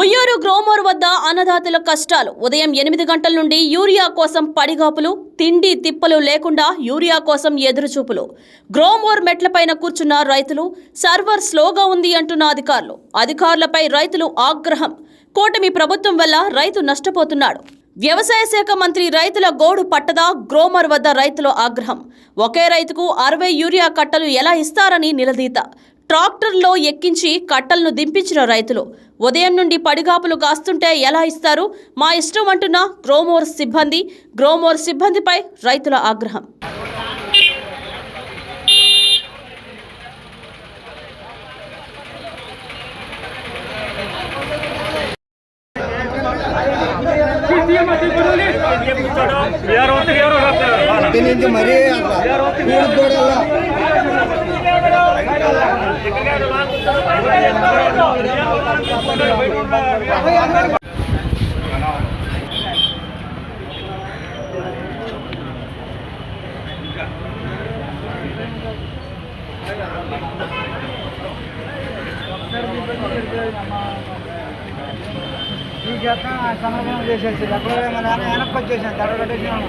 ఉయ్యూరు గ్రోమోర్ వద్ద అన్నదాతల కష్టాలు. ఉదయం ఎనిమిది గంటల నుండి యూరియా కోసం పడిగాపులు తిండి తిప్పలు లేకుండా యూరియా కోసం ఎదురుచూపులు. గ్రోమోర్ మెట్లపైన కూర్చున్న రైతులు సర్వర్ స్లోగా ఉంది అంటున్న అధికారులు. అధికారులపై రైతులు ఆగ్రహం. కూటమి ప్రభుత్వం వల్ల రైతు నష్టపోతున్నాడు. వ్యవసాయ శాఖ మంత్రి రైతుల గోడు పట్టదా గ్రోమర్ వద్ద రైతుల ఆగ్రహం. ఒకే రైతుకు అరవై యూరియా కట్టలు ఎలా ఇస్తారని నిలదీత. ట్రాక్టర్లో ఎక్కించి కట్టలను దింపించిన రైతులు. ఉదయం నుండి పడిగాపులు కాస్తుంటే ఎలా ఇస్తారు? మా ఇష్టం అంటున్న గ్రోమోర్ సిబ్బంది గ్రోమోర్ సిబ్బందిపై రైతుల ఆగ్రహం. మరీ ఈ చేస్తాం సమగ్రం చేసేసి అప్పుడు మన ఆయన వెనక్కి వచ్చేసాను తడబెట్టేసినాము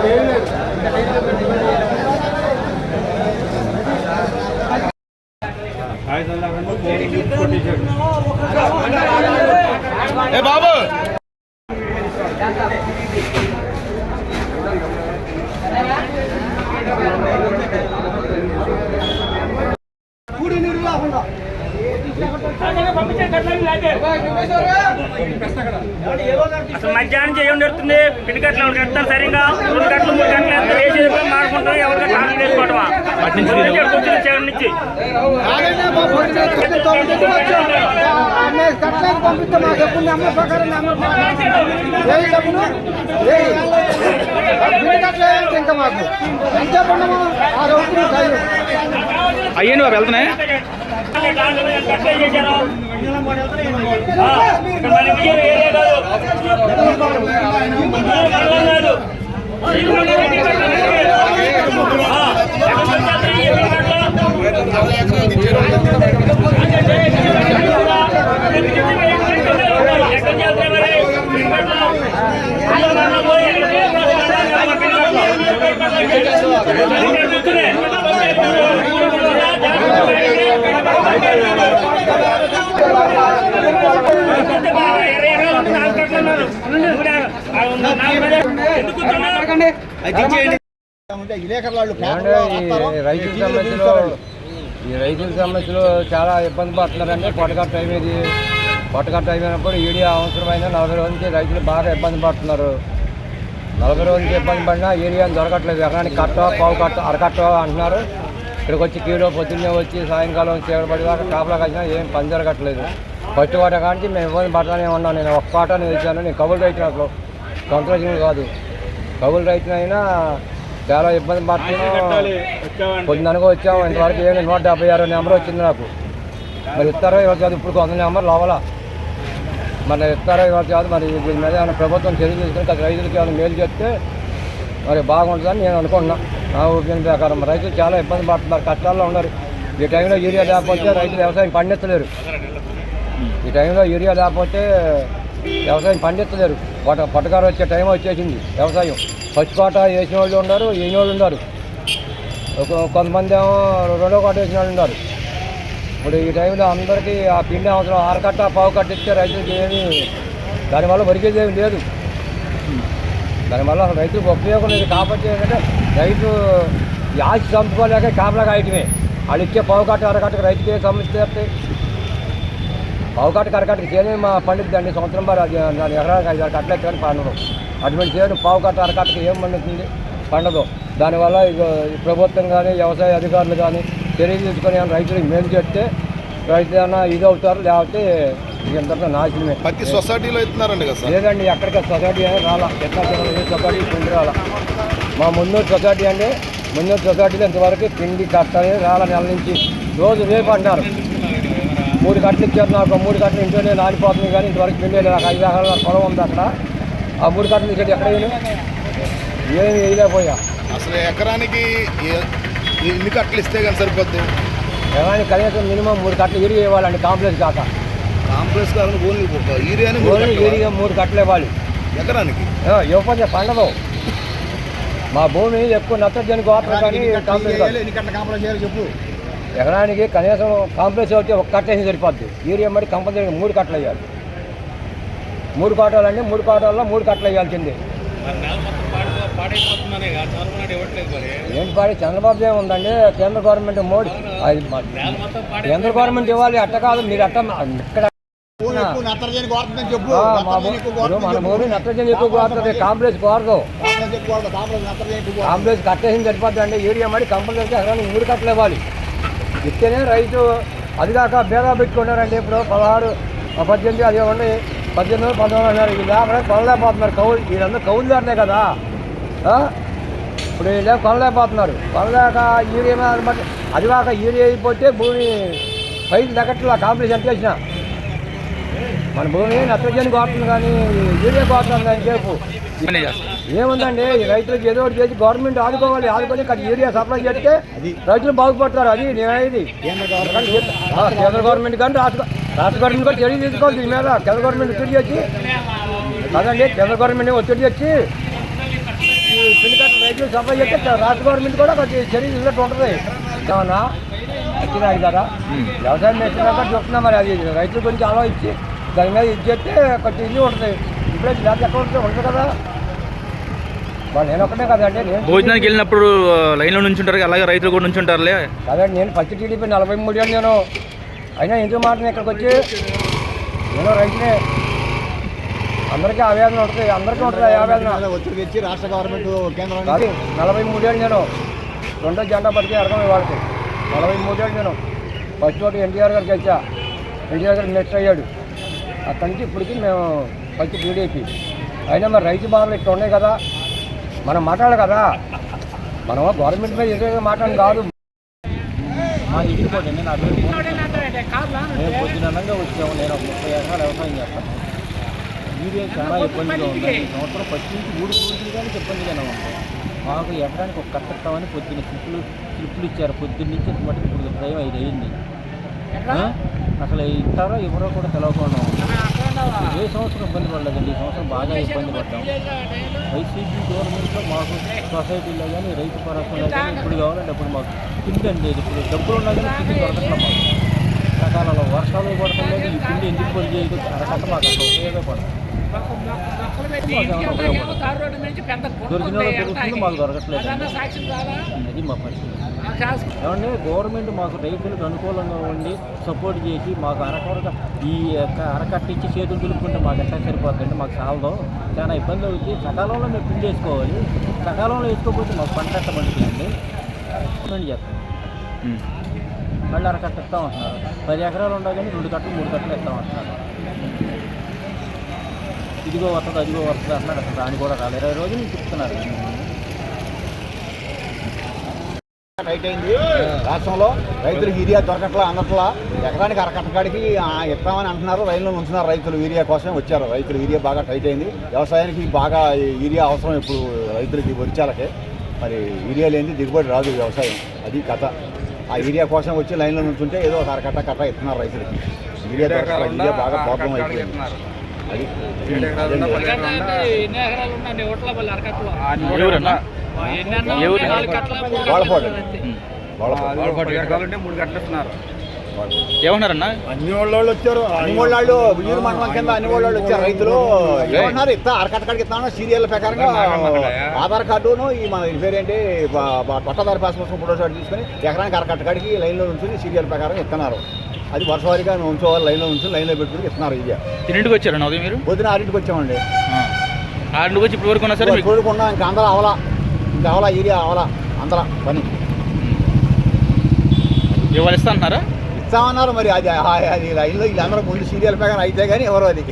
మీ ఆటో వచ్చిందా నాది మా నేను తీసుకొచ్చా ఏ బాబు అసలు మధ్యాహ్నం చేయండి జరుగుతుంది పిండి కట్టలు ఎవరు కట్టాలి సరిగా రెండు గంటలు మూడు గంటలు ఎంత వేసి మాడుకుంటాం ఎవరికి టార్గెట్ వేసుకోవటమా కూర్చుని చేయడం నుంచి ఇంకా మాకు ఆ రోజు అయ్యండి బాబు వెళ్తున్నాయి కట్టే చేశారు. ఆ, మన కాదు మండలం కాదు ఈ మండలం ఈ మండలం ఆ, ఎక్కడ వచ్చేస్తారు ఈ బియ్యం కట్టలు? ఎక్కడ చేస్తారు మరి? బియ్యం కట్టలు. బియ్యం కట్టలు పోయి ఎక్కడ చేస్తారు? ఇక్కడ కూర్చునే. విలేకరులు ఏమంటే ఈ రైతుల సమస్యలు ఈ రైతుల సమస్యలు చాలా ఇబ్బంది పడుతున్నారండి పొట్టగట్ట టైం ఇది పొట్టగట్ట టైం అయినప్పుడు ఈడియా అవసరమైన నలభై నుంచి రైతులు బాగా ఇబ్బంది పడుతున్నారు. నలభై రోజులకి ఇబ్బంది పడినా ఏరియా దొరకట్లేదు ఎకరానికి కట్ట పావు కట్ట అరకట్ట అంటున్నారు ఇక్కడికి వచ్చి కీడో పొద్దున్నే వచ్చి సాయంకాలం చీకటి దాకా కాపలా కలిసినా ఏం పని జరగట్లేదు ఫస్ట్ వాట కాంచి మేము ఇబ్బంది పడతానే ఉన్నాం. నేను ఒక్క పాట వేసాను నేను కబుల్ రైతు అసలు సొంత రైతులు కాదు కబుల్ రైతునైనా చాలా ఇబ్బంది పడుతున్నాం. పొద్దుననగా వచ్చాము. ఇంతవరకు ఏమి నూట డెబ్బై ఆరు నెంబర్ వచ్చింది నాకు. మరి ఇస్తారో ఇవాళ కాదు? ఇప్పుడు వంద నెంబర్ లోపల. మరి ఇస్తారో ఇవాళ కాదు? మరి దీని మీద ఏమైనా ప్రభుత్వం చర్య తీసుకుని రైతులకి ఏమైనా మేలు చేస్తే మరి బాగుంటుందని నేను అనుకుంటున్నా. నా ఒపీనియన్ ప్రకారం రైతులు చాలా ఇబ్బంది పడుతున్నారు. కష్టాల్లో ఉన్నారు. ఈ టైంలో యూరియా లేకపోతే రైతులు వ్యవసాయం పండించలేరు ఈ టైంలో యూరియా లేకపోతే వ్యవసాయం పండించలేరు పట పట్టకారు వచ్చే టైం వచ్చేసింది వ్యవసాయం. పచ్చికోట వేసిన వాళ్ళు ఉన్నారు వేసిన వాళ్ళు ఉన్నారు. ఒక- కొంతమంది ఏమో రెండో కోట వేసిన వాళ్ళు ఉన్నారు. ఇప్పుడు ఈ టైంలో అందరికీ ఆ పిండి అవసరం ఆరకట్ట పావు కట్ట ఇస్తే రైతులకి ఏమి దానివల్ల వరికేది ఏమి లేదు. దానివల్ల అసలు రైతులకు ఉపయోగం లేదు కాబట్టి ఏంటంటే రైతు యాచి చంపుకోలేక కాపలా కాయటమే. వాళ్ళు ఇచ్చే పావు కట్ట అరకట్టకు రైతుకి ఏ సమస్య వస్తాయి పావు కట్ట అరకట్టకి చేనే మా పండుద్దండి సంవత్సరం బాగా అది నాలుగు ఎకరాలకు ఐదు ఆరు కట్టలు ఎక్కడానికి పండదు అటువంటి చేను పావు కట్ట అరకట్టకి ఏం పండుతుంది? పండదు. దానివల్ల ప్రభుత్వం కానీ వ్యవసాయ అధికారులు కానీ చర్యలు తీసుకొని రైతులకు మేలు చేస్తే రైతు ఏమైనా ఇది అవుతారు లేకపోతే ఇంత నాశనమే. ప్రతి సొసైటీలో ఇస్తున్నారండి కదా లేదండి ఎక్కడికి సొసైటీ అనేది రాలా. ఏ సొసైటీ పిండి రాలా. మా మున్నూరు సొసైటీ అండి మున్నూరు సొసైటీలో ఇంతవరకు పిండి కట్ట అనేది రాల నెల నుంచి. రోజు రేపు అంటారు. మూడు కట్టలు ఇచ్చారు నాకు. మూడు కట్టలు ఇంట్లోనే నానిపోతుంది కానీ ఇంతవరకు పిండి లేదు. నాకు ఐదు ఎకరాల పొలం ఉంది అక్కడ. ఆ మూడు కట్టలు ఇక్కడ ఎక్కడ ఏమి వేయలేకపోయా. అసలు ఎకరానికి ఎన్ని కట్టలు ఇస్తే కానీ సరిపోద్ది? ఎకరానికి కనీసం మినిమం మూడు కట్టలు ఇరిగి ఇవ్వాలండి కాంప్లెక్స్ కాక. కాంప్లెక్స్ ఓన్లీ యూరియాని మూడు కట్టలా? ఇవ్వాలి. ఎకరానికి? ఇవ్వకపోతే పండదు మా భూమి ఎక్కువ నత్రజని గోత్రం కానీ కాంప్లెక్స్ చెప్పు. ఎకరానికి కనీసం కాంప్లెక్స్ వచ్చి ఒక కట్ట వేసి సరిపోద్ది. యూరియా మరి కంపల్సరీ మూడు కట్టలు వేయాలి. మూడు కోటాలండి మూడు కోటాల్లో మూడు కట్టలు వేయాల్సిందే. ఏంటి పాడి చంద్రబాబు ఏముందండి కేంద్ర గవర్నమెంట్ మోడీ. కేంద్ర గవర్నమెంట్ ఇవ్వాలి అట్ట కాదు మీరు అట్ట ఇక్కడ మన. నత్రజని ఎక్కువ కోరుతుంది కాంప్లెక్స్ కోరదు. కాంప్లెక్స్ కట్టేసింది సరిపోద్ది అండి యూరియా మరి కంపల్సరీ ఎకరానికి మూడు కట్టలు ఇవ్వాలి. ఇస్తేనే రైతు అది కాక బేదా పెట్టుకున్నారండి ఇప్పుడు పదహారు పద్దెనిమిది అది ఉండి పద్దెనిమిది పంతొమ్మిది అన్నారు. ఇది లేకపోతే కొనలేకపోతున్నారు కౌలు. వీళ్ళందరూ కౌలుదారులే కదా. ఇప్పుడు వీళ్ళే కొనలేకపోతున్నారు. కొనలేక యూరియా అనమాట అది కాక యూరియా అయిపోతే భూమి పైకి తగ్గట్లా కాంప్లెక్స్ ఎంత చేసిన. మన భూమి నత్రజని కోరుతుంది కానీ యూరియా కోరుతుంది అని చెప్పు ఏముందండి? రైతులకు ఏదో ఒకటి చేసి గవర్నమెంట్ ఆదుకోవాలి ఆదుకొని ఇక్కడ యూరియా సప్లై చేస్తే రైతులు బాగుపడతారు. అది నేనేది కేంద్ర గవర్నమెంట్ కానీ రాష్ట్ర రాష్ట్ర గవర్నమెంట్ కూడా చర్య తీసుకోవాలి. దీని మీద కేంద్ర గవర్నమెంట్ ఒత్తిడి చేసి కాదండి కేంద్ర గవర్నమెంట్ ఒత్తిడి చేసి రైతులు సప్లై చేస్తే రాష్ట్ర గవర్నమెంట్ కూడా కొంచెం చర్య తీసుకుంటూ ఉంటుంది. అవునా వచ్చినాయి కదా వ్యవసాయం చేసినాక చెప్తున్నా మరి అది రైతుల గురించి ఆలోచించి దాని మీద ఇది చేస్తే కొంచెం ఇల్లు ఉంటుంది. ఇప్పుడే లేకపోతే ఎక్కడ ఉంటుంది కదా వాళ్ళు నేను ఒక్కనే కదండి నేను భోజనానికి వెళ్ళినప్పుడు లైన్లో నుంచి ఉంటారు అలాగే రైతులు కూడా నుంచి ఉంటారులే కాదండి నేను పచ్చి టీడీపీ నలభై మూడు ఏళ్ళు నేను. అయినా ఎందుకు మాట ఇక్కడికి వచ్చి నేను రైతునే. అందరికీ ఆవేదన ఉంటుంది అందరికీ ఉంటుంది ఆవేదన. ఒత్తిడి తెచ్చి రాష్ట్ర గవర్నమెంట్ కేంద్రం కాదు నలభై మూడేళ్ళు నేను. రెండో జెండా పడితే అర్థం వాళ్ళకి నలభై మూడేళ్ళు నేను. ఫస్ట్ ఒకటి ఎన్టీఆర్ గారికి వచ్చా ఎన్టీఆర్ గారు నెక్స్ట్ అయ్యాడు. అక్కడి నుంచి ఇప్పటికి మేము ఫస్ట్ టీడీపీ. అయినా మరి రైతు బాధలు ఇక్కడ ఉన్నాయి కదా. మనం మాట్లాడాలి కదా. మనం గవర్నమెంట్ మీద ఎదురుగా మాట్లాడడం కాదు. మా ఇంటికి పోటీ నేను అభివృద్ధి నేను పొద్దునంగా వచ్చాము. నేను ఒక ముప్పై ఎకరాలు వ్యవసాయం చేస్తాను. యూరియా చాలా ఇబ్బందిగా ఉంది. ఈ సంవత్సరం నుంచి మూడు కానీ ఇబ్బందిగానే ఉంది. మాకు ఎకరానికి ఒక కట్ట ఇస్తామని పొద్దున్న స్లిప్లు స్లిప్లు ఇచ్చారు. పొద్దున్న నుంచి మటుకు ఇప్పుడు టైం ఐదు అయింది? అసలు ఇస్తారో ఎవరో కూడా తెలవకుండా ఉంది. ఏ సంవత్సరం ఇబ్బంది పడలేదండి. ఈ సంవత్సరం బాగా ఇబ్బంది పడ్డాం. వైసీపీ గవర్నమెంట్లో మాకు సొసైటీలో కానీ రైతు పరస్పరంలో కానీ ఇప్పుడు కావాలంటే అప్పుడు మాకు పిండి అండి. ఇప్పుడు డబ్బులు ఉన్నా కానీ పిండి దొరకట్లేదు మాకు. సకాలంలో వర్షాలు పడటలేదు ఈ పిండి ఎందుకు పని చేయదు అరకట్ట మాకు అసలు ఉపయోగపడదు. దొరకట్లేదు అది మా ఏమంటే గవర్నమెంట్ మాకు రైతులకు అనుకూలంగా ఉండి సపోర్ట్ చేసి మాకు అరకొరక ఈ యొక్క అరకట్టించి చేతులు దులుపుకుంటే మాకు ఎట్లా సరిపోతుందంటే మాకు సాలదు చాలా ఇబ్బంది అవుతుంది సకాలంలో మేము పిండి చేసుకోవాలి సకాలంలో వేసుకోకపోతే మాకు పంట ఎట్ట పండుతుందండి గవర్నమెంట్ చేస్తాం మళ్ళీ అరకట్ట ఇస్తామంటున్నారు పది ఎకరాలు ఉండగానే రెండు కట్టలు మూడు కట్టలు ఇస్తామంటున్నారు ఇదిగో వస్తుంది అదిగో వస్తుంది అన్నాడు అసలు. దాని కూడా రాలేదు. ఇరవై రోజులు చెప్తున్నారు. టైట్ అయింది. రాష్ట్రంలో రైతులకు యూరియా దొరకట్లా అందట్లా. ఎకరానికి అరకట్టకాడికి ఇస్తామని అంటున్నారు. రైల్లో ఉంచున్నారు రైతులు యూరియా కోసం వచ్చారు. రైతులు యూరియా బాగా టైట్ అయింది. వ్యవసాయానికి బాగా యూరియా అవసరం ఇప్పుడు రైతులకి వరిచాలకే. మరి యూరియా లేని దిగుబడి రాదు వ్యవసాయం. అది కథ. ఆ యూరియా కోసం వచ్చి లైన్లో నుంచుంటే ఏదో ఒక అరకట్ట కట్ట ఇస్తున్నారు రైతులకి. యూరియా దొరకట్లా యూరియా బాగా ప్రాబ్లం అయిపోయింది. అది ఎవరన్నా? వాళ్ళపాడు వాళ్ళపాడు మూడు గంటలు ఇస్తున్నారు. ఏమన్నారన్నా? అన్ని వాళ్ళు వచ్చారు. అన్ని వాళ్ళు ఉయ్యూరు మండలం కింద అన్ని వాళ్ళు వచ్చారు. రైతులు ఏమన్నారు? ఇస్తా అరకట్ట కాడికి ఇస్తాను సీరియల్ ప్రకారంగా ఆధార్ కార్డును ఈ మన పేరేంటి? పట్టదారి పాస్ కోసం ఫోటో షాట్ తీసుకొని ఎకరానికి అరకట్ట కాడికి లైన్లో ఉంచుని సీరియల్ ప్రకారం ఇస్తున్నారు. అది వరుసవారిగా ఉంచోవాలి లైన్లో ఉంచి లైన్లో పెట్టుకుని ఇస్తున్నారు ఇది. తిన్నింటికి వచ్చారన్నా ఉదయం మీరు? పొద్దున ఆరింటికి వచ్చామండి. ఆరింటికి వచ్చి ఇప్పటి వరకు ఉన్నా సరే మీకు చూడకుండా ఇంకా అందరూ అవలా ఇంకా అవలా ఏరియా అవలా అందరా పని. ఇవాళ ఇస్తా అంటున్నారా ఇస్తామన్నారు మరి అది అది లైన్లో వీళ్ళందరూ ముందు సీరియల్ ప్రకారం అయితే కానీ ఎవరు అది?